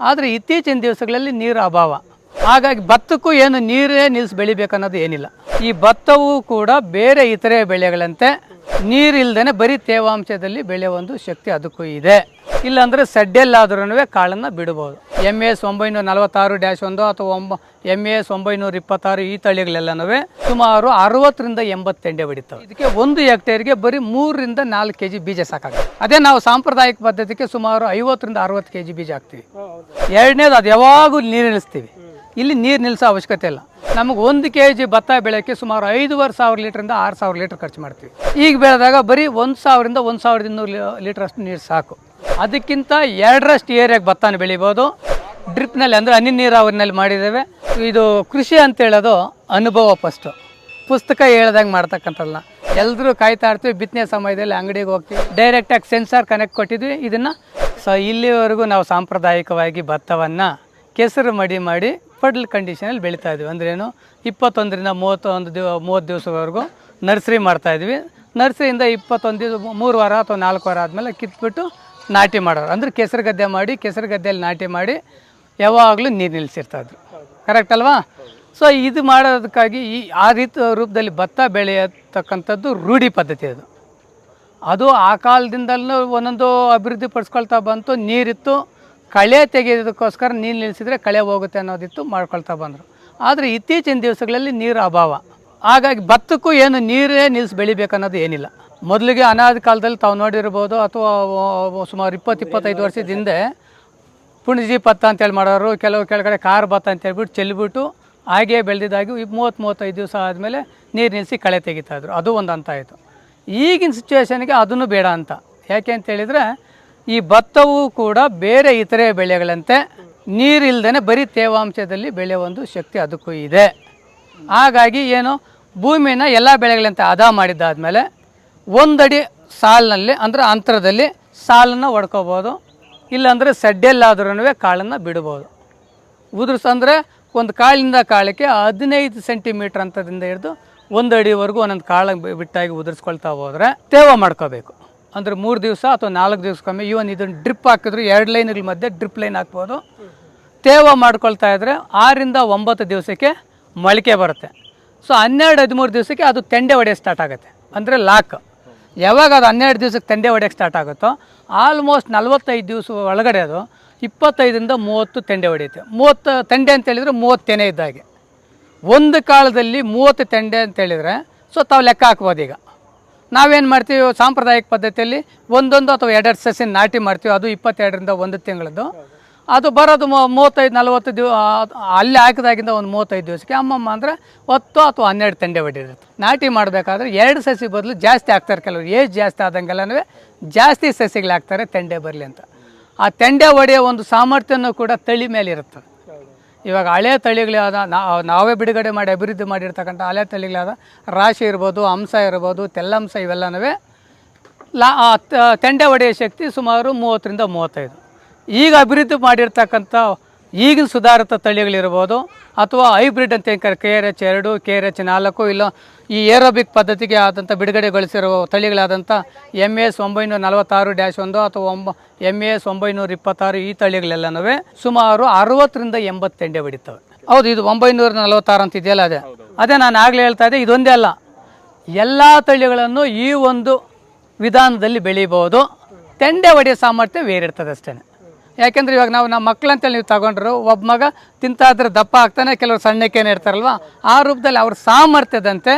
ಆದರೆ ಇತ್ತೀಚಿನ ದಿವಸಗಳಲ್ಲಿ ನೀರು ಅಭಾವ. ಹಾಗಾಗಿ ಭತ್ತಕ್ಕೂ ಏನು ನೀರೇ ನಿಲ್ಲಿಸಿ ಬೆಳಿಬೇಕನ್ನೋದು ಏನಿಲ್ಲ. ಈ ಭತ್ತವು ಕೂಡ ಬೇರೆ ಇತರೆ ಬೆಳೆಗಳಂತೆ ನೀರಿಲ್ದೇ ಬರೀ ತೇವಾಂಶದಲ್ಲಿ ಬೆಳೆಯೋ ಒಂದು ಶಕ್ತಿ ಅದಕ್ಕೂ ಇದೆ. ಇಲ್ಲಾಂದರೆ ಸಡ್ಡೆಲ್ಲಾದ್ರೂ ಕಾಳನ್ನು ಬಿಡ್ಬೋದು. ಎಂ ಎಸ್ ಒಂಬೈನೂರ ನಲವತ್ತಾರು ಡ್ಯಾಶ್ ಒಂದು ಅಥವಾ ಒಂಬ ಎಂ ಎಸ್ ಒಂಬೈನೂರ ಇಪ್ಪತ್ತಾರು ಈ ತಳಿಗಳೆಲ್ಲನೂ ಸುಮಾರು ಅರವತ್ತರಿಂದ ಎಂಬತ್ತು ತೆಂಡೆ ಇದಕ್ಕೆ ಒಂದು ಹೆಕ್ಟೇರ್ಗೆ ಬರೀ ಮೂರರಿಂದ ನಾಲ್ಕು ಕೆ ಜಿ ಬೀಜ ಸಾಕಾಗುತ್ತೆ. ಅದೇ ನಾವು ಸಾಂಪ್ರದಾಯಿಕ ಪದ್ಧತಿಗೆ ಸುಮಾರು ಐವತ್ತರಿಂದ ಅರವತ್ತು ಕೆ ಜಿ ಬೀಜ ಹಾಕ್ತೀವಿ. ಎರಡನೇದು ಅದು ಯಾವಾಗೂ ನೀರು ನಿಲ್ಲಿಸ್ತೀವಿ. ಇಲ್ಲಿ ನೀರು ನಿಲ್ಲಿಸೋ ಅವಶ್ಯಕತೆ ಇಲ್ಲ. ನಮಗೆ ಒಂದು ಕೆ ಜಿ ಭತ್ತ ಬೆಳೆಯೋಕ್ಕೆ ಸುಮಾರು ಐದೂವರೆ ಸಾವಿರ ಲೀಟ್ರಿಂದ ಆರು ಸಾವಿರ ಲೀಟ್ರ್ ಖರ್ಚು ಮಾಡ್ತೀವಿ. ಈಗ ಬೆಳೆದಾಗ ಬರೀ ಒಂದು ಸಾವಿರದಿಂದ ಒಂದು ಸಾವಿರದ ಇನ್ನೂರು ಲೀಟ್ರಷ್ಟು ನೀರು ಸಾಕು. ಅದಕ್ಕಿಂತ ಎರಡರಷ್ಟು ಏರಿಯಾಗೆ ಭತ್ತನ ಬೆಳಿಬೋದು. ಡ್ರಿಪ್ನಲ್ಲಿ ಅಂದರೆ ಹನಿ ನೀರಾವರಿನಲ್ಲಿ ಮಾಡಿದ್ದೇವೆ. ಇದು ಕೃಷಿ ಅಂತ ಹೇಳೋದು ಅನುಭವ ಫಸ್ಟು ಪುಸ್ತಕ ಹೇಳ್ದಂಗೆ ಮಾಡ್ತಕ್ಕಂಥಲ್ಲ ಎಲ್ಲರೂ ಕಾಯ್ತಾ ಇರ್ತೀವಿ, ಬಿತ್ತನೆ ಸಮಯದಲ್ಲಿ ಅಂಗಡಿಗೆ ಹೋಗ್ತೀವಿ ಡೈರೆಕ್ಟಾಗಿ ಸೆನ್ಸಾರ್ ಕನೆಕ್ಟ್ ಕೊಟ್ಟಿದ್ವಿ. ಇದನ್ನು ಸೊ ಇಲ್ಲಿವರೆಗೂ ನಾವು ಸಾಂಪ್ರದಾಯಿಕವಾಗಿ ಭತ್ತವನ್ನು ಕೆಸರು ಮಡಿ ಮಾಡಿ ಪಡ್ಲ್ ಕಂಡೀಷನಲ್ಲಿ ಬೆಳೀತಾ ಇದ್ವಿ. ಅಂದ್ರೇನು ಇಪ್ಪತ್ತೊಂದರಿಂದ ಮೂವತ್ತೊಂದು ದಿವ, ಮೂವತ್ತು ದಿವಸವರೆಗೂ ನರ್ಸರಿ ಮಾಡ್ತಾಯಿದ್ವಿ ನರ್ಸರಿಯಿಂದ ಇಪ್ಪತ್ತೊಂದು ದಿವಸ, ಮೂರು ವಾರ ಅಥವಾ ನಾಲ್ಕು ವಾರ ಆದಮೇಲೆ ಕಿತ್ಬಿಟ್ಟು ನಾಟಿ ಮಾಡೋರು. ಅಂದ್ರೆ ಕೆಸರು ಗದ್ದೆ ಮಾಡಿ ಕೆಸರು ಗದ್ದೆಯಲ್ಲಿ ನಾಟಿ ಮಾಡಿ ಯಾವಾಗಲೂ ನೀರು ನಿಲ್ಲಿಸಿರ್ತಾಯಿದ್ರು ಕರೆಕ್ಟ್ ಅಲ್ವಾ? ಸೊ ಇದು ಮಾಡೋದಕ್ಕಾಗಿ ಈ, ಆ ರೀತಿ ರೂಪದಲ್ಲಿ ಭತ್ತ ಬೆಳೆಯತಕ್ಕಂಥದ್ದು ರೂಢಿ ಪದ್ಧತಿ ಅದು. ಅದು ಆ ಕಾಲದಿಂದಲೂ ಒಂದೊಂದು ಅಭಿವೃದ್ಧಿ ಪಡಿಸ್ಕೊಳ್ತಾ ಬಂತು, ನೀರಿತ್ತು, ಕಳೆ ತೆಗೆಯೋದಕ್ಕೋಸ್ಕರ ನೀರು ನಿಲ್ಲಿಸಿದ್ರೆ ಕಳೆ ಹೋಗುತ್ತೆ ಅನ್ನೋದಿತ್ತು ಮಾಡ್ಕೊಳ್ತಾ ಬಂದರು. ಆದರೆ ಇತ್ತೀಚಿನ ದಿವಸಗಳಲ್ಲಿ ನೀರು ಅಭಾವ. ಹಾಗಾಗಿ ಭತ್ತಕ್ಕೂ ಏನು ನೀರೇ ನಿಲ್ಲಿಸಿ ಬೆಳಿಬೇಕನ್ನೋದು ಏನಿಲ್ಲ. ಮೊದಲಿಗೆ ಅನಾದಿ ಕಾಲದಲ್ಲಿ ತಾವು ನೋಡಿರ್ಬೋದು, ಅಥವಾ ಸುಮಾರು ಇಪ್ಪತ್ತು, ಇಪ್ಪತ್ತೈದು ವರ್ಷದ ಹಿಂದೆ ಪುಣಜಿ ಭತ್ತ ಅಂತೇಳಿ ಮಾಡೋರು, ಕೆಲವು ಕೆಳಗಡೆ ಕಾರ್ ಭತ್ತ ಅಂತ ಹೇಳ್ಬಿಟ್ಟು ಚೆಲ್ಬಿಟ್ಟು ಹಾಗೇ ಬೆಳೆದಿದ್ದಾಗಿ ಮೂವತ್ತು ಮೂವತ್ತೈದು ದಿವಸ ಆದಮೇಲೆ ನೀರು ನಿಲ್ಲಿಸಿ ಕಳೆ ತೆಗಿತಾಯಿದ್ರು ಅದು ಒಂದು ಹಂತ ಆಯಿತು. ಈಗಿನ ಸಿಚುವೇಷನ್ಗೆ ಅದನ್ನು ಬೇಡ ಅಂತ. ಯಾಕೆ ಅಂತ ಹೇಳಿದರೆ ಈ ಭತ್ತವೂ ಕೂಡ ಬೇರೆ ಇತರೆ ಬೆಳೆಗಳಂತೆ ನೀರಿಲ್ದೇ ಬರೀ ತೇವಾಂಶದಲ್ಲಿ ಬೆಳೆಯೋ ಒಂದು ಶಕ್ತಿ ಅದಕ್ಕೂ ಇದೆ. ಹಾಗಾಗಿ ಏನು ಭೂಮಿನ ಎಲ್ಲ ಬೆಳೆಗಳಂತೆ ಹದ ಮಾಡಿದ್ದಾದಮೇಲೆ ಒಂದಡಿ ಸಾಲಿನಲ್ಲಿ ಅಂದರೆ ಅಂತರದಲ್ಲಿ ಸಾಲನ್ನು ಹೊಡ್ಕೋಬೋದು. ಇಲ್ಲಾಂದರೆ ಸಡ್ಡೆಲ್ಲಾದ್ರೂ ಕಾಳನ್ನು ಬಿಡ್ಬೋದು. ಉದುರ್ಸಂದ್ರೆ ಒಂದು ಕಾಳಿಂದ ಕಾಳಕ್ಕೆ ಹದಿನೈದು ಸೆಂಟಿಮೀಟ್ರ್ ಅಂತದಿಂದ ಹಿಡಿದು ಒಂದು ಅಡಿವರೆಗೂ ಒಂದೊಂದು ಕಾಳ ಬಿಟ್ಟಾಗಿ ಉದುರಿಸ್ಕೊಳ್ತಾ ಹೋದರೆ ತೇವ ಮಾಡ್ಕೋಬೇಕು. ಅಂದರೆ ಮೂರು ದಿವಸ ಅಥವಾ ನಾಲ್ಕು ದಿವಸಕ್ಕೊಮ್ಮೆ ಇವನ್ ಇದನ್ನು ಡ್ರಿಪ್ ಹಾಕಿದ್ರು ಎರಡು ಲೈನ್ಗಳ ಮಧ್ಯೆ ಡ್ರಿಪ್ ಲೈನ್ ಹಾಕ್ಬೋದು. ತೇವ ಮಾಡ್ಕೊಳ್ತಾ ಇದ್ದರೆ ಆರಿಂದ ಒಂಬತ್ತು ದಿವಸಕ್ಕೆ ಮೊಳಕೆ ಬರುತ್ತೆ. ಸೊ ಹನ್ನೆರಡು ಹದಿಮೂರು ದಿವಸಕ್ಕೆ ಅದು ತೆಂಡೆ ಹೊಡೆಯೋಕ್ಕೆ ಸ್ಟಾರ್ಟ್ ಆಗುತ್ತೆ. ಅಂದರೆ ಲಾಕ್. ಯಾವಾಗ ಅದು ಹನ್ನೆರಡು ದಿವಸಕ್ಕೆ ತೆಂಡೆ ಹೊಡೆಯೋಕ್ಕೆ ಸ್ಟಾರ್ಟ್ ಆಗುತ್ತೋ ಆಲ್ಮೋಸ್ಟ್ ನಲ್ವತ್ತೈದು ದಿವಸ ಒಳಗಡೆ ಅದು, ಇಪ್ಪತ್ತೈದರಿಂದ ಮೂವತ್ತು ತೆಂಡೆ ಹೊಡೆಯುತ್ತೆ. ಮೂವತ್ತು ತೆಂಡೆ ಅಂತ ಹೇಳಿದರೆ ಮೂವತ್ತು ತೆನೆ ಇದ್ದಾಗೆ ಒಂದು ಕಾಲದಲ್ಲಿ ಮೂವತ್ತು ತೆಂಡೆ ಅಂತ ಹೇಳಿದರೆ ಸೊ ತಾವು ಲೆಕ್ಕ ಹಾಕ್ಬೋದು ಈಗ. ನಾವೇನು ಮಾಡ್ತೀವಿ, ಸಾಂಪ್ರದಾಯಿಕ ಪದ್ಧತಿಯಲ್ಲಿ ಒಂದೊಂದು ಅಥವಾ ಎರಡೆರಡು ಸಸಿ ನಾಟಿ ಮಾಡ್ತೀವಿ, ಅದು ಇಪ್ಪತ್ತೆರಡರಿಂದ ಒಂದು ತಿಂಗಳದ್ದು. ಅದು ಬರೋದು ಮೂವತ್ತೈದು, ನಲ್ವತ್ತು ದಿವ ಅಲ್ಲಿ ಹಾಕಿದಾಗಿಂದ ಒಂದು ಮೂವತ್ತೈದು ದಿವಸಕ್ಕೆ ಅಮ್ಮಮ್ಮ ಅಂದರೆ ಹತ್ತು ಅಥವಾ ಹನ್ನೆರಡು ತಂಡೆ ಹೊಡಿರುತ್ತೆ ನಾಟಿ ಮಾಡಬೇಕಾದ್ರೆ ಎರಡು ಸಸಿ ಬದಲು ಜಾಸ್ತಿ ಹಾಕ್ತಾರೆ ಕೆಲವರು. ಏಜ್ ಜಾಸ್ತಿ ಆದಂಗೆಲ್ಲನೂ ಜಾಸ್ತಿ ಸಸಿಗಳು ಹಾಕ್ತಾರೆ ತಂಡೆ ಬರಲಿ ಅಂತ. ಆ ತಂಡೆ ಹೊಡೆಯೋ ಒಂದು ಸಾಮರ್ಥ್ಯನೂ ಕೂಡ ತಳಿ ಮೇಲೆ ಇರುತ್ತೆ. ಇವಾಗ ಹಳೆ ತಳಿಗಳಾದ ನಾವೇ ಬಿಡುಗಡೆ ಮಾಡಿ, ಅಭಿವೃದ್ಧಿ ಮಾಡಿರ್ತಕ್ಕಂಥ ಹಳೆ ತಳಿಗಳಾದ ರಾಶಿ ಇರ್ಬೋದು, ಹಂಸ ಇರ್ಬೋದು, ತೆಲ್ಲಂಸ ಇವೆಲ್ಲನೂ ಲಾ ತೆಂಡೆ ಹೊಡೆಯೋ ಶಕ್ತಿ ಸುಮಾರು ಮೂವತ್ತರಿಂದ ಮೂವತ್ತೈದು. ಈಗ ಅಭಿವೃದ್ಧಿ ಮಾಡಿರ್ತಕ್ಕಂಥ ಈಗಿನ ಸುಧಾರಿತ ತಳಿಗಳಿರ್ಬೋದು ಅಥವಾ ಹೈಬ್ರಿಡ್ ಅಂತ ಏನು ಕೆ ಆರ್ ಎಚ್ ಎರಡು ಕೆ ಆರ್ ಎಚ್ ನಾಲ್ಕು, ಇಲ್ಲ ಈ ಏರೋಬಿಕ್ ಪದ್ಧತಿಗೆ ಆದಂಥ ಬಿಡುಗಡೆಗೊಳಿಸಿರುವ ತಳಿಗಳಾದಂಥ ಎಂ ಎಸ್ ಒಂಬೈನೂರ ನಲವತ್ತಾರು ಡ್ಯಾಶ್ ಒಂದು ಅಥವಾ ಒಂಬ ಎಂ ಎಸ್ ಒಂಬೈನೂರ ಇಪ್ಪತ್ತಾರು ಈ ತಳಿಗಳೆಲ್ಲನೂ ಸುಮಾರು ಅರವತ್ತರಿಂದ ಎಂಬತ್ತು ತೆಂಡೆ ಹೌದು, ಇದು ಒಂಬೈನೂರ ನಲವತ್ತಾರು ಅಂತ ಇದೆಯಲ್ಲ ಅದೇ? ಅದೇ ನಾನು ಆಗಲೇ ಹೇಳ್ತಾ ಇದ್ದೆ, ಇದೊಂದೇ ಅಲ್ಲ. ಎಲ್ಲ ತಳಿಗಳನ್ನು ಈ ಒಂದು ವಿಧಾನದಲ್ಲಿ ಬೆಳೀಬೋದು. ತೆಂಡೆ ಒಡೆಯ ಸಾಮರ್ಥ್ಯ ಬೇರೆ ಇರ್ತದೆ ಅಷ್ಟೇ ಯಾಕೆಂದ್ರೆ ಇವಾಗ ನಾವು ನಮ್ಮ ಮಕ್ಕಳಂತೇಳಿ ನೀವು ತಗೊಂಡ್ರು ಒಬ್ಬ ಮಗ ತಿಂತಾ ಇದ್ರೆ ದಪ್ಪ ಆಗ್ತಾನೆ ಕೆಲವರು ಸಣ್ಣಕ್ಕೇನೆ ಇರ್ತಾರಲ್ವ? ಆ ರೂಪದಲ್ಲಿ ಅವ್ರ ಸಾಮರ್ಥ್ಯದಂತೆ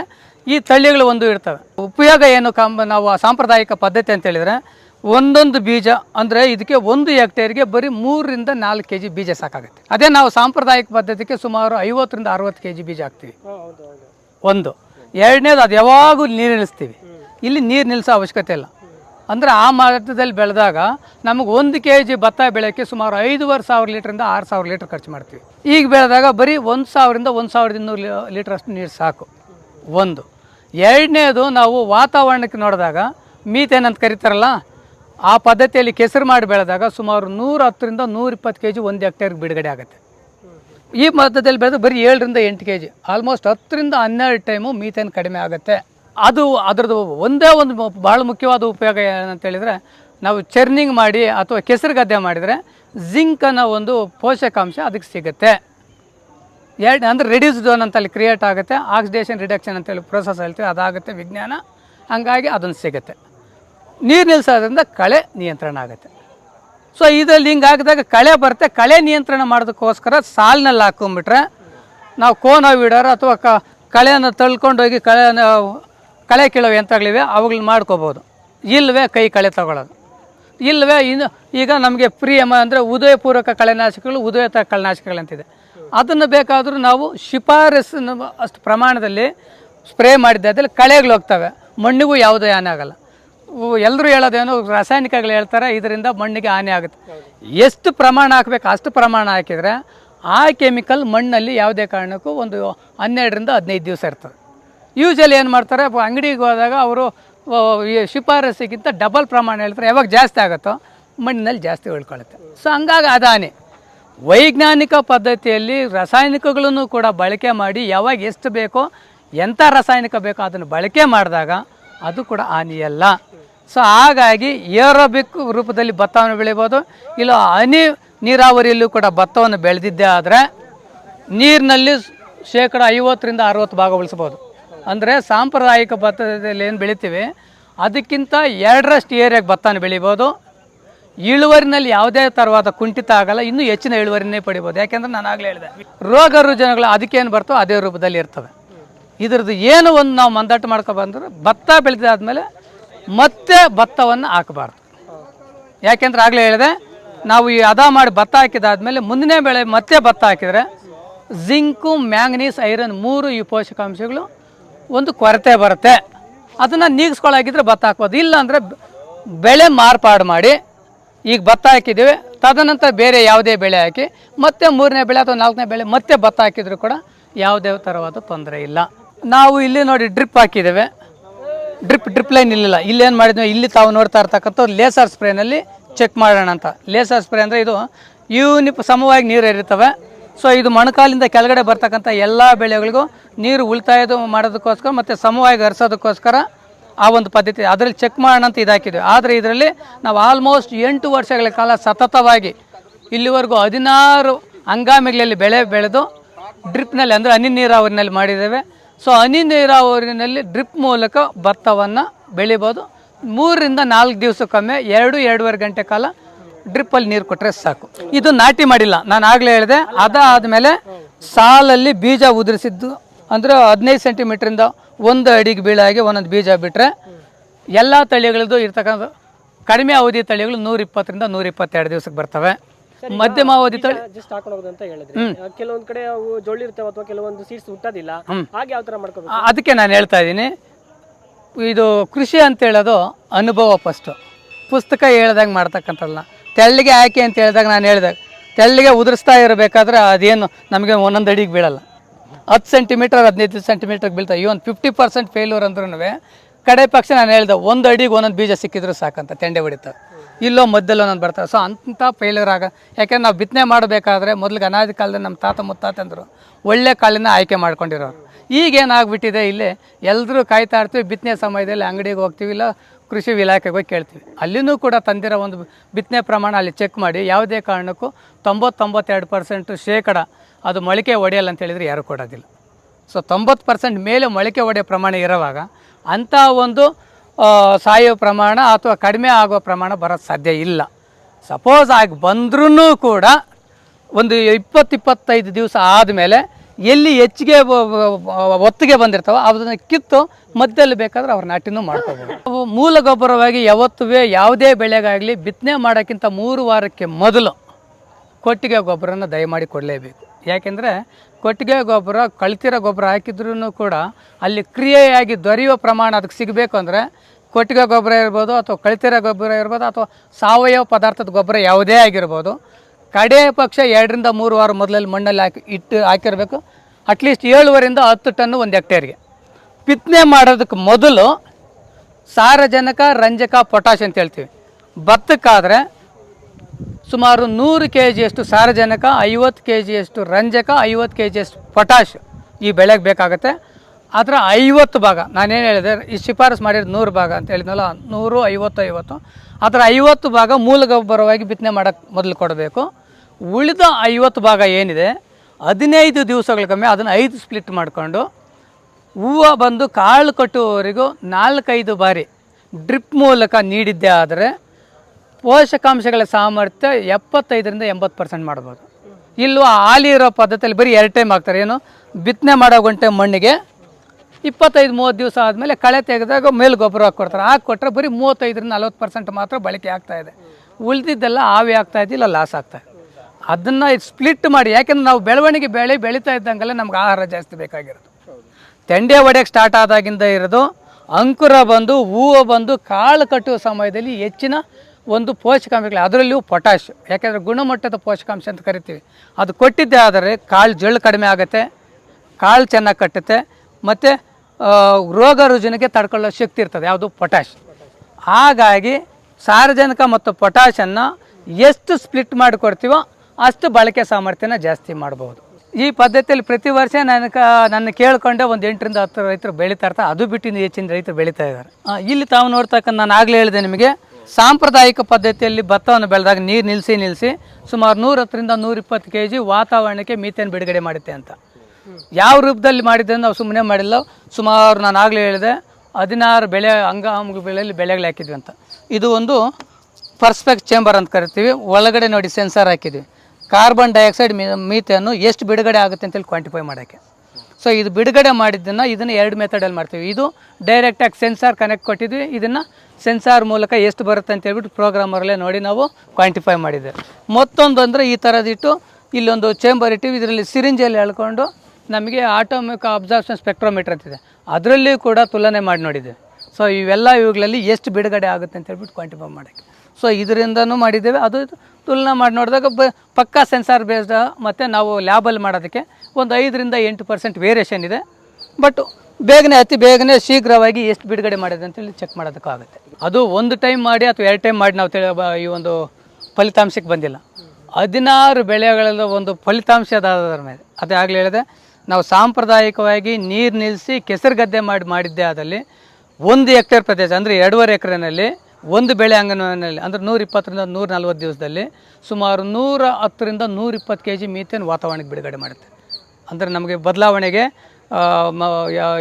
ಈ ತಳ್ಳಿಗಳು ಒಂದು ಇರ್ತವೆ. ಉಪಯೋಗ ಏನು ಕಂಬ ನಾವು ಸಾಂಪ್ರದಾಯಿಕ ಪದ್ಧತಿ ಅಂತ ಹೇಳಿದ್ರೆ ಒಂದೊಂದು ಬೀಜ ಅಂದರೆ ಇದಕ್ಕೆ ಒಂದು ಹೆಕ್ಟೇರ್ಗೆ ಬರೀ ಮೂರರಿಂದ ನಾಲ್ಕು ಕೆ ಜಿ ಬೀಜ ಸಾಕಾಗುತ್ತೆ. ಅದೇ ನಾವು ಸಾಂಪ್ರದಾಯಿಕ ಪದ್ಧತಿಗೆ ಸುಮಾರು ಐವತ್ತರಿಂದ ಅರವತ್ತು ಕೆ ಜಿ ಬೀಜ ಹಾಕ್ತೀವಿ. ಒಂದು. ಎರಡನೇದು ಅದು ಯಾವಾಗೂ ನೀರು ನಿಲ್ಲಿಸ್ತೀವಿ ಇಲ್ಲಿ ನೀರು ನಿಲ್ಲಿಸೋ ಅವಶ್ಯಕತೆ ಇಲ್ಲ. ಅಂದರೆ ಆ ಮಟ್ಟದಲ್ಲಿ ಬೆಳೆದಾಗ ನಮಗೆ ಒಂದು ಕೆ ಜಿ ಭತ್ತ ಬೆಳೆಯೋಕ್ಕೆ ಸುಮಾರು ಐದೂವರೆ ಸಾವಿರ ಲೀಟ್ರಿಂದ ಆರು ಸಾವಿರ ಲೀಟ್ರ್ ಖರ್ಚು ಮಾಡ್ತೀವಿ. ಈಗ ಬೆಳೆದಾಗ ಬರೀ ಒಂದು ಸಾವಿರದಿಂದ ಒಂದು ಸಾವಿರದ ಇನ್ನೂರು ಲೀಟ್ರ್ ಅಷ್ಟು ನೀರು ಸಾಕು. ಒಂದು. ಎರಡನೇದು ನಾವು ವಾತಾವರಣಕ್ಕೆ ನೋಡಿದಾಗ, ಮೀಥೇನ್ ಅಂತ ಕರೀತಾರಲ್ಲ, ಆ ಪದ್ಧತಿಯಲ್ಲಿ ಕೆಸರು ಮಾಡಿ ಬೆಳೆದಾಗ ಸುಮಾರು ನೂರ ಹತ್ತರಿಂದ ನೂರಿಪ್ಪತ್ತು ಕೆ ಜಿ ಒಂದು ಹೆಕ್ಟೇರ್ಗೆ ಬಿಡುಗಡೆ ಆಗುತ್ತೆ. ಈ ಮಧ್ಯದಲ್ಲಿ ಬೆಳೆದು ಬರೀ ಏಳರಿಂದ ಎಂಟು ಕೆ ಜಿ ಆಲ್ಮೋಸ್ಟ್ ಹತ್ತರಿಂದ ಹನ್ನೆರಡು ಟೈಮು ಮೀಥೇನ್ ಕಡಿಮೆ ಆಗುತ್ತೆ. ಅದು ಅದರದ್ದು ಒಂದೇ ಒಂದು ಭಾಳ ಮುಖ್ಯವಾದ ಉಪಯೋಗ ಏನಂತ ಹೇಳಿದರೆ, ನಾವು ಚರ್ನಿಂಗ್ ಮಾಡಿ ಅಥವಾ ಕೆಸರು ಗದ್ದೆ ಮಾಡಿದರೆ ಜಿಂಕ್ ಅನ್ನೋ ಒಂದು ಪೋಷಕಾಂಶ ಅದಕ್ಕೆ ಸಿಗುತ್ತೆ. ಎರಡು, ಅಂದರೆ ರೆಡ್ಯೂಸ್ ಝೋನ್ ಅಂತ ಅಲ್ಲಿ ಕ್ರಿಯೇಟ್ ಆಗುತ್ತೆ. ಆಕ್ಸಿಡೇಷನ್ ರಿಡಕ್ಷನ್ ಅಂತೇಳಿ ಪ್ರೋಸೆಸ್ ಹೇಳ್ತೀವಿ, ಅದಾಗುತ್ತೆ ವಿಜ್ಞಾನ. ಹಂಗಾಗಿ ಅದನ್ನು ಸಿಗುತ್ತೆ. ನೀರು ನಿಲ್ಲಿಸೋದ್ರಿಂದ ಕಳೆ ನಿಯಂತ್ರಣ ಆಗುತ್ತೆ. ಸೊ ಇದರಲ್ಲಿ ಹಿಂಗಾಗಿದಾಗ ಕಳೆ ಬರುತ್ತೆ. ಕಳೆ ನಿಯಂತ್ರಣ ಮಾಡೋದಕ್ಕೋಸ್ಕರ ಸಾಲಿನಲ್ಲಿ ಹಾಕೊಂಬಿಟ್ರೆ ನಾವು ಕೋನ ಬಿಡೋರು ಅಥವಾ ಕ, ಕಳೆಯನ್ನು ತಳ್ಕೊಂಡೋಗಿ ಕಳೆನ ಕಳೆ ಕೀಳೋ ಯಂತ್ರಗಳಿವೆ, ಅವುಗಳನ್ನ ಮಾಡ್ಕೋಬೋದು. ಇಲ್ಲವೇ ಕೈ ಕಳೆ ತಗೊಳ್ಳೋದು. ಇಲ್ಲವೇ ಇನ್ನು ಈಗ ನಮಗೆ ಪ್ರಿಯಮ ಅಂದರೆ ಉದಯಪೂರ್ವಕ ಕಳೆನಾಶಕಗಳು ಉದಯತ ಕಳೆನಾಶಕಗಳಂತಿದೆ. ಅದನ್ನು ಬೇಕಾದರೂ ನಾವು ಶಿಫಾರಸ್ಸು ಅಷ್ಟು ಪ್ರಮಾಣದಲ್ಲಿ ಸ್ಪ್ರೇ ಮಾಡಿದ್ದಾದಲ್ಲಿ ಕಳೆಗಳು ಹೋಗ್ತವೆ. ಮಣ್ಣಿಗೂ ಯಾವುದೇ ಹಾನಿ ಆಗಲ್ಲ. ಎಲ್ಲರೂ ಹೇಳೋದೇನು ರಾಸಾಯನಿಕಗಳು ಹೇಳ್ತಾರೆ, ಇದರಿಂದ ಮಣ್ಣಿಗೆ ಹಾನಿ ಆಗುತ್ತೆ. ಎಷ್ಟು ಪ್ರಮಾಣ ಹಾಕಬೇಕು, ಅಷ್ಟು ಪ್ರಮಾಣ ಹಾಕಿದರೆ ಆ ಕೆಮಿಕಲ್ ಮಣ್ಣಲ್ಲಿ ಯಾವುದೇ ಕಾರಣಕ್ಕೂ ಒಂದು ಹನ್ನೆರಡರಿಂದ ಹದಿನೈದು ದಿವಸ ಇರ್ತದೆ. ಯೂಶಲಿ ಏನು ಮಾಡ್ತಾರೆ ಅಂಗಡಿಗೆ ಹೋದಾಗ ಅವರು ಶಿಫಾರಸಿಗಿಂತ ಡಬಲ್ ಪ್ರಮಾಣ ಹೇಳ್ತಾರೆ. ಯಾವಾಗ ಜಾಸ್ತಿ ಆಗುತ್ತೋ, ಮಣ್ಣಿನಲ್ಲಿ ಜಾಸ್ತಿ ಉಳ್ಕೊಳ್ಳುತ್ತೆ. ಸೊ ಹಂಗಾಗಿ ಅದಾನೆ. ವೈಜ್ಞಾನಿಕ ಪದ್ಧತಿಯಲ್ಲಿ ರಾಸಾಯನಿಕಗಳನ್ನು ಕೂಡ ಬಳಕೆ ಮಾಡಿ ಯಾವಾಗ ಎಷ್ಟು ಬೇಕೋ ಎಂಥ ರಾಸಾಯನಿಕ ಬೇಕೋ ಅದನ್ನು ಬಳಕೆ ಮಾಡಿದಾಗ ಅದು ಕೂಡ ಹಾನಿಯಲ್ಲ. ಸೊ ಹಾಗಾಗಿ ಏರೋಬಿಕ್ ರೂಪದಲ್ಲಿ ಭತ್ತವನ್ನು ಬೆಳಿಬೋದು, ಇಲ್ಲ ಹನಿ ನೀರಾವರಿಯಲ್ಲೂ ಕೂಡ ಭತ್ತವನ್ನು ಬೆಳೆದಿದ್ದೇ ಆದರೆ ನೀರಿನಲ್ಲಿ ಶೇಕಡ ಐವತ್ತರಿಂದ ಅರುವತ್ತು ಭಾಗ ಉಳಿಸ್ಬೋದು ಅಂದರೆ ಸಾಂಪ್ರದಾಯಿಕ ಭತ್ತದಲ್ಲಿ ಏನು ಬೆಳಿತೀವಿ? ಅದಕ್ಕಿಂತ ಎರಡರಷ್ಟು ಏರಿಯಾಗೆ ಭತ್ತನ ಬೆಳಿಬೋದು. ಇಳುವರಿನಲ್ಲಿ ಯಾವುದೇ ಥರವಾದ ಕುಂಠಿತ ಆಗಲ್ಲ, ಇನ್ನೂ ಹೆಚ್ಚಿನ ಇಳುವರಿನೇ ಪಡಿಬೋದು. ಯಾಕೆಂದ್ರೆ ನಾನು ಆಗಲೇ ಹೇಳಿದೆ ರೋಗ ರುಜಿನಗಳು ಅದಕ್ಕೇನು ಬರ್ತೋ ಅದೇ ರೂಪದಲ್ಲಿ ಇರ್ತವೆ. ಇದ್ರದ್ದು ಏನು ಒಂದು ನಾವು ಮಂದಾಟ ಮಾಡ್ಕೊಬಂದ್ರೆ ಭತ್ತ ಬೆಳೆದಾದ್ಮೇಲೆ ಮತ್ತೆ ಭತ್ತವನ್ನು ಹಾಕಬಾರ್ದು. ಯಾಕೆಂದ್ರೆ ಆಗಲೇ ಹೇಳಿದೆ, ನಾವು ಈ ಅದ ಮಾಡಿ ಭತ್ತ ಹಾಕಿದಾದ್ಮೇಲೆ ಮುಂದಿನ ಬೆಳೆ ಮತ್ತೆ ಭತ್ತ ಹಾಕಿದರೆ ಜಿಂಕು, ಮ್ಯಾಂಗನೀಸ್, ಐರನ್ ಮೂರು ಈ ಪೋಷಕಾಂಶಗಳು ಒಂದು ಕೊರತೆ ಬರುತ್ತೆ. ಅದನ್ನು ನೀಗಿಸ್ಕೊಳ್ಳಾಗಿದ್ರೆ ಭತ್ತ ಹಾಕ್ಬೋದು. ಇಲ್ಲ ಅಂದರೆ ಬೆಳೆ ಮಾರ್ಪಾಡು ಮಾಡಿ ಈಗ ಭತ್ತ ಹಾಕಿದ್ದೀವಿ. ತದನಂತರ ಬೇರೆ ಯಾವುದೇ ಬೆಳೆ ಹಾಕಿ ಮತ್ತೆ ಮೂರನೇ ಬೆಳೆ ಅಥವಾ ನಾಲ್ಕನೇ ಬೆಳೆ ಮತ್ತೆ ಭತ್ತ ಹಾಕಿದರೂ ಕೂಡ ಯಾವುದೇ ಥರವಾದ ತೊಂದರೆ ಇಲ್ಲ. ನಾವು ಇಲ್ಲಿ ನೋಡಿ ಡ್ರಿಪ್ ಹಾಕಿದ್ದೇವೆ. ಡ್ರಿಪ್ ಡ್ರಿಪ್ ಲೈನ್ ಇಲ್ಲಿಲ್ಲ. ಇಲ್ಲೇನು ಮಾಡಿದ್ವಿ? ಇಲ್ಲಿ ತಾವು ನೋಡ್ತಾ ಇರ್ತಕ್ಕಂಥ ಲೇಸರ್ ಸ್ಪ್ರೇನಲ್ಲಿ ಚೆಕ್ ಮಾಡೋಣ ಅಂತ. ಲೇಸರ್ ಸ್ಪ್ರೇ ಅಂದರೆ ಇದು ಯೂನಿಪ್, ಸಮವಾಗಿ ನೀರು ಇರ್ತವೆ ಸೊ ಇದು ಮೊಣಕಾಲಿಂದ ಕೆಳಗಡೆ ಬರ್ತಕ್ಕಂಥ ಎಲ್ಲ ಬೆಳೆಗಳಿಗೂ ನೀರು ಉಳಿತಾಯದ ಮಾಡೋದಕ್ಕೋಸ್ಕರ ಮತ್ತು ಸಮವಾಗಿ ಹರಿಸೋದಕ್ಕೋಸ್ಕರ ಆ ಒಂದು ಪದ್ಧತಿ. ಅದರಲ್ಲಿ ಚೆಕ್ ಮಾಡೋಣ ಅಂತ ಇದಾಕಿದ್ವಿ ಆದರೆ ಇದರಲ್ಲಿ ನಾವು ಆಲ್ಮೋಸ್ಟ್ ಎಂಟು ವರ್ಷಗಳ ಕಾಲ ಸತತವಾಗಿ ಇಲ್ಲಿವರೆಗೂ ಹದಿನಾರು ಹಂಗಾಮಿಗಳಲ್ಲಿ ಬೆಳೆ ಬೆಳೆದು ಡ್ರಿಪ್ನಲ್ಲಿ ಅಂದರೆ ಹನಿ ನೀರಾವರಿನಲ್ಲಿ ಮಾಡಿದ್ದೇವೆ. ಸೊ ಹನಿ ನೀರಾವರಿನಲ್ಲಿ ಡ್ರಿಪ್ ಮೂಲಕ ಭತ್ತವನ್ನು ಬೆಳಿಬೋದು. ಮೂರರಿಂದ ನಾಲ್ಕು ದಿವಸಕ್ಕೊಮ್ಮೆ ಎರಡು ಎರಡೂವರೆ ಗಂಟೆ ಕಾಲ ಡ್ರಿಪ್ಪಲ್ಲಿ ನೀರು ಕೊಟ್ಟರೆ ಸಾಕು. ಇದು ನಾಟಿ ಮಾಡಿಲ್ಲ. ನಾನು ಆಗಲೇ ಹೇಳಿದೆ ಅದಾದಮೇಲೆ ಸಾಲಲ್ಲಿ ಬೀಜ ಉದುರಿಸಿದ್ದು. ಅಂದರೆ ಹದಿನೈದು ಸೆಂಟಿಮೀಟ್ರಿಂದ ಒಂದು ಅಡಿಗೆ ಬೀಳಾಗಿ ಒಂದೊಂದು ಬೀಜ ಬಿಟ್ಟರೆ ಎಲ್ಲ ತಳಿಗಳದ್ದು ಇರ್ತಕ್ಕಂಥ ಕಡಿಮೆ ಅವಧಿ ತಳಿಗಳು ನೂರ ಇಪ್ಪತ್ತರಿಂದ ನೂರ ಇಪ್ಪತ್ತೆರಡು ದಿವಸಕ್ಕೆ ಬರ್ತವೆ. ಮಧ್ಯಮ ಅವಧಿ ತಳಿ ಜಸ್ಟ್ ಅಂತ ಹೇಳಿದ್ರೆ. ಕೆಲವೊಂದು ಕಡೆ ಅವು ಅಥವಾ ಕೆಲವೊಂದು ಸೀಡ್ಸ್ ಹುಟ್ಟೋದಿಲ್ಲ. ಹಾಗೆ ಯಾವ ಥರ ಮಾಡ್ಕೋಬೇಕು ಅದಕ್ಕೆ ನಾನು ಹೇಳ್ತಾ ಇದ್ದೀನಿ. ಇದು ಕೃಷಿ ಅಂತ ಹೇಳೋದು ಅನುಭವ ಫಸ್ಟು ಪುಸ್ತಕ ಹೇಳ್ದಂಗೆ ಮಾಡ್ತಕ್ಕಂಥಲ್ಲ ತೆಳ್ಳಿಗೆ ಹಾಕಿ ಅಂತ ಹೇಳಿದಾಗ ನಾನು ಹೇಳಿದಾಗ ತೆಳ್ಳಿಗೆ ಉದುರಿಸ್ತಾ ಇರಬೇಕಾದ್ರೆ ಅದೇನು ನಮಗೆ ಒಂದೊಂದು ಅಡಿಗೆ ಬೀಳಲ್ಲ. ಹತ್ತು ಸೆಂಟಿಮೀಟರ್ ಹದಿನೈದು ಸೆಂಟಿಮೀಟರ್ಗೆ ಬೀಳ್ತಾ ಇವನ್ ಫಿಫ್ಟಿ ಪರ್ಸೆಂಟ್ ಫೇಲ್ಯೂರ್ ಅಂದ್ರೂ ಕಡೆ ಪಕ್ಷ ನಾನು ಹೇಳಿದೆ, ಒಂದು ಅಡಿಗೆ ಒಂದೊಂದು ಬೀಜ ಸಿಕ್ಕಿದ್ರು ಸಾಕಂತ, ತೆಂಡೆ ಹೊಡಿತವೆ ಇಲ್ಲೋ ಮದ್ದಲ್ಲೋ ಒಂದೊಂದು ಬರ್ತಾರೆ ಸೊ ಅಂಥ ಫೇಲ್ಯೂರ್ ಆಗ ಯಾಕೆಂದ್ರೆ ನಾವು ಬಿತ್ತನೆ ಮಾಡಬೇಕಾದ್ರೆ ಮೊದಲಿಗೆ ಅನಾದಿ ಕಾಲದಲ್ಲಿ ನಮ್ಮ ತಾತ ಮುತ್ತಾತಂದರು ಒಳ್ಳೆ ಕಾಲಿನ ಆಯ್ಕೆ ಮಾಡ್ಕೊಂಡಿರೋರು. ಈಗೇನಾಗ್ಬಿಟ್ಟಿದೆ ಇಲ್ಲಿ ಎಲ್ಲರೂ ಕಾಯ್ತಾ ಇರ್ತೀವಿ, ಬಿತ್ತನೆ ಸಮಯದಲ್ಲಿ ಅಂಗಡಿಗೆ ಹೋಗ್ತೀವಿ, ಇಲ್ಲ ಕೃಷಿ ಇಲಾಖೆಗೆ ಹೋಗಿ ಕೇಳ್ತೀವಿ. ಅಲ್ಲಿನೂ ಕೂಡ ತಂದಿರೋ ಒಂದು ಬಿತ್ತನೆ ಪ್ರಮಾಣ ಅಲ್ಲಿ ಚೆಕ್ ಮಾಡಿ, ಯಾವುದೇ ಕಾರಣಕ್ಕೂ ತೊಂಬತ್ತೊಂಬತ್ತೆರಡು ಪರ್ಸೆಂಟು ಶೇಕಡ ಅದು ಮೊಳಕೆ ಒಡೆಯಲ್ಲ ಅಂತ ಹೇಳಿದರೆ ಯಾರೂ ಕೊಡೋದಿಲ್ಲ. ಸೊ ತೊಂಬತ್ತು ಪರ್ಸೆಂಟ್ ಮೇಲೆ ಮೊಳಕೆ ಒಡೆಯ ಪ್ರಮಾಣ ಇರುವಾಗ ಅಂಥ ಒಂದು ಸಾಯುವ ಸಾಯೋ ಪ್ರಮಾಣ ಅಥವಾ ಕಡಿಮೆ ಆಗೋ ಪ್ರಮಾಣ ಬರೋದು ಸಾಧ್ಯ ಇಲ್ಲ. ಸಪೋಸ್ ಆಗಿ ಬಂದ್ರೂ ಕೂಡ ಒಂದು ಇಪ್ಪತ್ತು ಇಪ್ಪತ್ತೈದು ದಿವಸ ಆದಮೇಲೆ ಎಲ್ಲಿ ಹೆಚ್ಚಿಗೆ ಒತ್ತಿಗೆ ಬಂದಿರ್ತಾವೋ ಅದನ್ನು ಕಿತ್ತು ಮಧ್ಯದಲ್ಲಿ ಬೇಕಾದ್ರೆ ಅವ್ರ ನಾಟಿನೂ ಮಾಡ್ಕೋಬೋದು. ಮೂಲ ಗೊಬ್ಬರವಾಗಿ ಯಾವತ್ತೂ ಯಾವುದೇ ಬೆಳೆಗಾಗಲಿ ಬಿತ್ತನೆ ಮಾಡೋಕ್ಕಿಂತ ಮೂರು ವಾರಕ್ಕೆ ಮೊದಲು ಕೊಟ್ಟಿಗೆ ಗೊಬ್ಬರನ ದಯಮಾಡಿ ಕೊಡಲೇಬೇಕು. ಯಾಕೆಂದರೆ ಕೊಟ್ಟಿಗೆ ಗೊಬ್ಬರ, ಕಳ್ತಿರೋ ಗೊಬ್ಬರ ಹಾಕಿದ್ರೂ ಕೂಡ ಅಲ್ಲಿ ಕ್ರಿಯೆಯಾಗಿ ದೊರೆಯುವ ಪ್ರಮಾಣ ಅದಕ್ಕೆ ಸಿಗಬೇಕು ಅಂದರೆ ಕೊಟ್ಟಿಗೆ ಗೊಬ್ಬರ ಇರ್ಬೋದು ಅಥವಾ ಕಳ್ತಿರೋ ಗೊಬ್ಬರ ಇರ್ಬೋದು ಅಥವಾ ಸಾವಯವ ಪದಾರ್ಥದ ಗೊಬ್ಬರ ಯಾವುದೇ ಆಗಿರ್ಬೋದು ಕಡೆ ಪಕ್ಷ ಎರಡರಿಂದ ಮೂರು ವಾರ ಮೊದಲಲ್ಲಿ ಮಣ್ಣಲ್ಲಿ ಹಾಕಿ ಇಟ್ಟು ಹಾಕಿರಬೇಕು. ಅಟ್ಲೀಸ್ಟ್ ಏಳುವರಿಂದ ಹತ್ತು ಟನ್ನು ಒಂದು ಹೆಕ್ಟೇರಿಗೆ ಬಿತ್ತನೆ ಮಾಡೋದಕ್ಕೆ ಮೊದಲು ಸಾರಜನಕ, ರಂಜಕ ಪೊಟ್ಯಾಶ್ ಅಂತ ಹೇಳ್ತೀವಿ. ಭತ್ತಕ್ಕಾದರೆ ಸುಮಾರು ನೂರು ಕೆ ಜಿಯಷ್ಟು ಸಾರಜನಕ, ಐವತ್ತು ಕೆ ಜಿಯಷ್ಟು ರಂಜಕ, ಐವತ್ತು ಕೆ ಜಿಯಷ್ಟು ಪೊಟ್ಯಾಶ್ ಈ ಬೆಳೆಗೆ ಬೇಕಾಗುತ್ತೆ. ಅದರ ಐವತ್ತು ಭಾಗ, ನಾನೇನು ಹೇಳಿದೆ, ಈ ಶಿಫಾರಸು ಮಾಡಿರೋದು ನೂರು ಭಾಗ ಅಂತ ಹೇಳಿದ್ನಲ್ಲ, ನೂರು, ಐವತ್ತು ಐವತ್ತು. ಅದರ ಐವತ್ತು ಭಾಗ ಮೂಲ ಗೊಬ್ಬರವಾಗಿ ಬಿತ್ತನೆ ಮಾಡೋಕ್ಕೆ ಮೊದಲು ಕೊಡಬೇಕು. ಉಳಿದ ಐವತ್ತು ಭಾಗ ಏನಿದೆ, ಹದಿನೈದು ದಿವಸಗಳಿಗೊಮ್ಮೆ ಅದನ್ನು ಐದು ಸ್ಪ್ಲಿಟ್ ಮಾಡಿಕೊಂಡು, ಹೂವು ಬಂದು ಕಾಳು ಕಟ್ಟುವವರೆಗೂ ನಾಲ್ಕೈದು ಬಾರಿ ಡ್ರಿಪ್ ಮೂಲಕ ನೀಡಿದ್ದೇ ಆದರೆ ಪೋಷಕಾಂಶಗಳ ಸಾಮರ್ಥ್ಯ ಎಪ್ಪತ್ತೈದರಿಂದ ಎಂಬತ್ತು ಪರ್ಸೆಂಟ್ ಮಾಡ್ಬೋದು. ಇಲ್ಲೂ ಹಾಲಿ ಇರೋ ಪದ್ಧತಿಯಲ್ಲಿ ಬರೀ ಎರಡು ಟೈಮ್ ಆಗ್ತಾರೆ ಏನು? ಬಿತ್ತನೆ ಮಾಡೋ ಗಂಟೆ ಮಣ್ಣಿಗೆ ಇಪ್ಪತ್ತೈದು, ಮೂವತ್ತು ದಿವಸ ಆದಮೇಲೆ ಕಳೆ ತೆಗೆದಾಗ ಮೇಲೆ ಗೊಬ್ಬರ ಹಾಕ್ಕೊಡ್ತಾರೆ. ಹಾಕ್ಕೊಟ್ರೆ ಬರೀ ಮೂವತ್ತೈದರಿಂದ ನಲ್ವತ್ತು ಪರ್ಸೆಂಟ್ ಮಾತ್ರ ಬಳಕೆ ಆಗ್ತಾ ಇದೆ. ಉಳಿದಿದ್ದೆಲ್ಲ ಆವಿ ಆಗ್ತಾ ಇಲ್ಲ ಲಾಸ್ ಆಗ್ತಾ ಇದೆ. ಅದನ್ನು ಸ್ಪ್ಲಿಟ್ ಮಾಡಿ, ಯಾಕೆಂದ್ರೆ ನಾವು ಬೆಳವಣಿಗೆ ಬೆಳೆ ಬೆಳೀತಾ ಇದ್ದಂಗೆಲ್ಲ ನಮ್ಗೆ ಆಹಾರ ಜಾಸ್ತಿ ಬೇಕಾಗಿರೋದು. ತೆಂಡೆ ಹೊಡೆಯಕ್ಕೆ ಸ್ಟಾರ್ಟ್ ಆದಾಗಿಂದ ಇರೋದು ಅಂಕುರ ಬಂದು, ಹೂವು ಬಂದು, ಕಾಳು ಕಟ್ಟುವ ಸಮಯದಲ್ಲಿ ಹೆಚ್ಚಿನ ಒಂದು ಪೋಷಕಾಂಶಗಳು, ಅದರಲ್ಲಿಯೂ ಪೊಟ್ಯಾಶ್ ಯಾಕೆಂದರೆ ಗುಣಮಟ್ಟದ ಪೋಷಕಾಂಶ ಅಂತ ಕರಿತೀವಿ. ಅದು ಕೊಟ್ಟಿದ್ದೇ ಆದರೆ ಕಾಳು ಜಳ್ಳು ಕಡಿಮೆ ಆಗುತ್ತೆ, ಕಾಳು ಚೆನ್ನಾಗಿ ಕಟ್ಟುತ್ತೆ, ಮತ್ತು ರೋಗ ರುಜಿನಕ್ಕೆ ತಡ್ಕೊಳ್ಳೋ ಶಕ್ತಿ ಇರ್ತದೆ. ಯಾವುದು? ಪೊಟ್ಯಾಶ್ ಹಾಗಾಗಿ ಸಾರ್ವಜನಿಕ ಮತ್ತು ಪೊಟ್ಯಾಶನ್ನು ಎಷ್ಟು ಸ್ಪ್ಲಿಟ್ ಮಾಡಿಕೊಡ್ತೀವೋ ಅಷ್ಟು ಬಳಕೆ ಸಾಮರ್ಥ್ಯನ ಜಾಸ್ತಿ ಮಾಡ್ಬೋದು. ಈ ಪದ್ಧತಿಯಲ್ಲಿ ಪ್ರತಿ ವರ್ಷ ನನಗೆ ನನ್ನ ಕೇಳ್ಕೊಂಡೆ ಒಂದು ಎಂಟರಿಂದ ಹತ್ತು ರೈತರು ಬೆಳೀತಾ ಇರ್ತಾರೆ. ಅದು ಬಿಟ್ಟು ಇನ್ನು ಹೆಚ್ಚಿನ ರೈತರು ಬೆಳೀತಾ ಇದ್ದಾರೆ. ಇಲ್ಲಿ ತಾವು ನೋಡ್ತಕ್ಕಂಥ ನಾನು ಆಗಲೇ ಹೇಳಿದೆ ನಿಮಗೆ, ಸಾಂಪ್ರದಾಯಿಕ ಪದ್ಧತಿಯಲ್ಲಿ ಭತ್ತವನ್ನು ಬೆಳೆದಾಗ ನೀರು ನಿಲ್ಲಿಸಿ ನಿಲ್ಲಿಸಿ ಸುಮಾರು ನೂರತ್ತರಿಂದ ನೂರಿಪ್ಪತ್ತು ಕೆ ಜಿ ವಾತಾವರಣಕ್ಕೆ ಮೀಥೇನ್ ಬಿಡುಗಡೆ ಮಾಡುತ್ತೆ ಅಂತ. ಯಾವ ರೂಪದಲ್ಲಿ ಮಾಡಿದ್ದೆ ನಾವು ಸುಮ್ಮನೆ ಮಾಡಿಲ್ಲ. ಸುಮಾರು ನಾನು ಆಗಲೇ ಹೇಳಿದೆ, ಹದಿನಾರು ಬೆಳೆ ಅಂಗಾಂಗ ಬೆಳೆಯಲ್ಲಿ ಬೆಳೆಗಳು ಹಾಕಿದ್ವಿ ಅಂತ. ಇದು ಒಂದು ಪರ್ಸ್ಪೆಕ್ಟ್ ಚೇಂಬರ್ ಅಂತ ಕರಿತೀವಿ. ಒಳಗಡೆ ನೋಡಿ ಸೆನ್ಸರ್ ಹಾಕಿದ್ವಿ. ಕಾರ್ಬನ್ ಡೈಆಕ್ಸೈಡ್ ಮೀಥೇನು ಎಷ್ಟು ಬಿಡುಗಡೆ ಆಗುತ್ತೆ ಅಂತೇಳಿ ಕ್ವಾಂಟಿಫೈ ಮಾಡೋಕ್ಕೆ. ಸೊ ಇದು ಬಿಡುಗಡೆ ಮಾಡಿದ್ದನ್ನು ಇದನ್ನು ಎರಡು ಮೆಥಡಲ್ಲಿ ಮಾಡ್ತೀವಿ. ಇದು ಡೈರೆಕ್ಟಾಗಿ ಸೆನ್ಸಾರ್ ಕನೆಕ್ಟ್ ಕೊಟ್ಟಿದ್ವಿ. ಇದನ್ನು ಸೆನ್ಸಾರ್ ಮೂಲಕ ಎಷ್ಟು ಬರುತ್ತೆ ಅಂತ ಹೇಳ್ಬಿಟ್ಟು ಪ್ರೋಗ್ರಾಮರಲ್ಲೇ ನೋಡಿ ನಾವು ಕ್ವಾಂಟಿಫೈ ಮಾಡಿದ್ದೆ. ಮತ್ತೊಂದು ಅಂದರೆ ಈ ಥರದಿಟ್ಟು ಇಲ್ಲೊಂದು ಚೇಂಬರ್ ಇಟ್ಟಿವಿ. ಇದರಲ್ಲಿ ಸಿರಿಂಜಲ್ಲಿ ಎಳ್ಕೊಂಡು ನಮಗೆ ಆಟೋಮಿಕ್ ಅಬ್ಸಾರ್ಪ್ಷನ್ ಸ್ಪೆಕ್ಟ್ರೋಮೀಟರ್ ಅಂತಿದೆ. ಅದರಲ್ಲಿ ಕೂಡ ತುಲನೆ ಮಾಡಿ ನೋಡಿದೆ ಸೊ ಇವೆಲ್ಲ ಇವುಗಳಲ್ಲಿ ಎಷ್ಟು ಬಿಡುಗಡೆ ಆಗುತ್ತೆ ಅಂತ ಹೇಳ್ಬಿಟ್ಟು ಕ್ವಾಂಟಿಫೈ ಮಾಡೋಕ್ಕೆ. ಸೊ ಇದರಿಂದನೂ ಮಾಡಿದ್ದೇವೆ. ಅದು ತುಲನೆ ಮಾಡಿ ನೋಡಿದಾಗ ಬ, ಪಕ್ಕಾ ಸೆನ್ಸಾರ್ ಬೇಸ್ಡ್ ಮತ್ತು ನಾವು ಲ್ಯಾಬಲ್ಲಿ ಮಾಡೋದಕ್ಕೆ ಒಂದು ಐದರಿಂದ ಎಂಟು ಪರ್ಸೆಂಟ್ ವೇರಿಯೇಷನ್ ಇದೆ. ಬಟ್ ಬೇಗನೆ, ಅತಿ ಬೇಗನೆ, ಶೀಘ್ರವಾಗಿ ಎಷ್ಟು ಬಿಡುಗಡೆ ಮಾಡಿದೆ ಅಂತೇಳಿ ಚೆಕ್ ಮಾಡೋದಕ್ಕಾಗುತ್ತೆ. ಅದು ಒಂದು ಟೈಮ್ ಮಾಡಿ ಅಥವಾ ಎರಡು ಟೈಮ್ ಮಾಡಿ ನಾವು ತಿಳಿ ಈ ಒಂದು ಫಲಿತಾಂಶಕ್ಕೆ ಬಂದಿಲ್ಲ. ಹದಿನಾರು ಬೆಳೆಗಳ ಒಂದು ಫಲಿತಾಂಶದ ಮೇಲೆ, ಅದೇ ಆಗಲೇ ಹೇಳಿದೆ. ನಾವು ಸಾಂಪ್ರದಾಯಿಕವಾಗಿ ನೀರು ನಿಲ್ಲಿಸಿ ಕೆಸರು ಗದ್ದೆ ಮಾಡಿ ಮಾಡಿದ್ದೇ ಆದಲ್ಲಿ ಒಂದು ಹೆಕ್ಟೇರ್ ಪ್ರದೇಶ, ಅಂದರೆ ಎರಡೂವರೆ ಎಕರೆನಲ್ಲಿ ಒಂದು ಬೆಳೆ ಅಂಗನವಾಡಿನಲ್ಲಿ, ಅಂದರೆ ನೂರ ಇಪ್ಪತ್ತರಿಂದ ನೂರ ನಲ್ವತ್ತು ದಿವಸದಲ್ಲಿ ಸುಮಾರು ನೂರ ಹತ್ತರಿಂದ ನೂರ ಇಪ್ಪತ್ತು ಕೆ ಜಿ ಮೀಥೇನ್ ವಾತಾವರಣಕ್ಕೆ ಬಿಡುಗಡೆ ಮಾಡುತ್ತೆ. ಅಂದರೆ ನಮಗೆ ಬದಲಾವಣೆಗೆ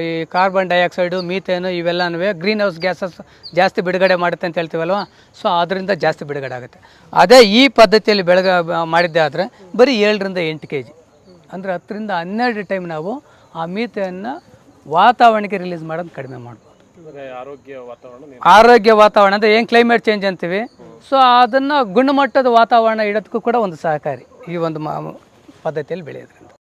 ಈ ಕಾರ್ಬನ್ ಡೈಆಕ್ಸೈಡು ಮೀಥೇನು ಇವೆಲ್ಲನೂ ಗ್ರೀನ್ ಹೌಸ್ ಗ್ಯಾಸಸ್ ಜಾಸ್ತಿ ಬಿಡುಗಡೆ ಮಾಡುತ್ತೆ ಅಂತ ಹೇಳ್ತೀವಲ್ವ? ಸೊ ಅದರಿಂದ ಜಾಸ್ತಿ ಬಿಡುಗಡೆ ಆಗುತ್ತೆ. ಅದೇ ಈ ಪದ್ಧತಿಯಲ್ಲಿ ಬೆಳಗ, ಮಾಡಿದ್ದೆ ಆದರೆ ಬರೀ ಏಳರಿಂದ ಎಂಟು ಕೆ ಜಿ ಅಂದರೆ ಹತ್ತರಿಂದ ಹನ್ನೆರಡು ಟೈಮ್ ನಾವು ಆ ಮೀತೆಯನ್ನು ವಾತಾವರಣಕ್ಕೆ ರಿಲೀಸ್ ಮಾಡೋದು ಕಡಿಮೆ ಮಾಡ್ಬೋದು. ಆರೋಗ್ಯ ವಾತಾವರಣ ಆರೋಗ್ಯ ವಾತಾವರಣ ಅಂದರೆ ಏನು ಕ್ಲೈಮೇಟ್ ಚೇಂಜ್ ಅಂತೀವಿ? ಸೊ ಅದನ್ನು ಗುಣಮಟ್ಟದ ವಾತಾವರಣ ಇಡೋದಕ್ಕೂ ಕೂಡ ಒಂದು ಸಹಕಾರಿ ಈ ಒಂದು ಮಾ ಪದ್ಧತಿಯಲ್ಲಿ ಬೆಳೆಯೋದ್ರಿಂದ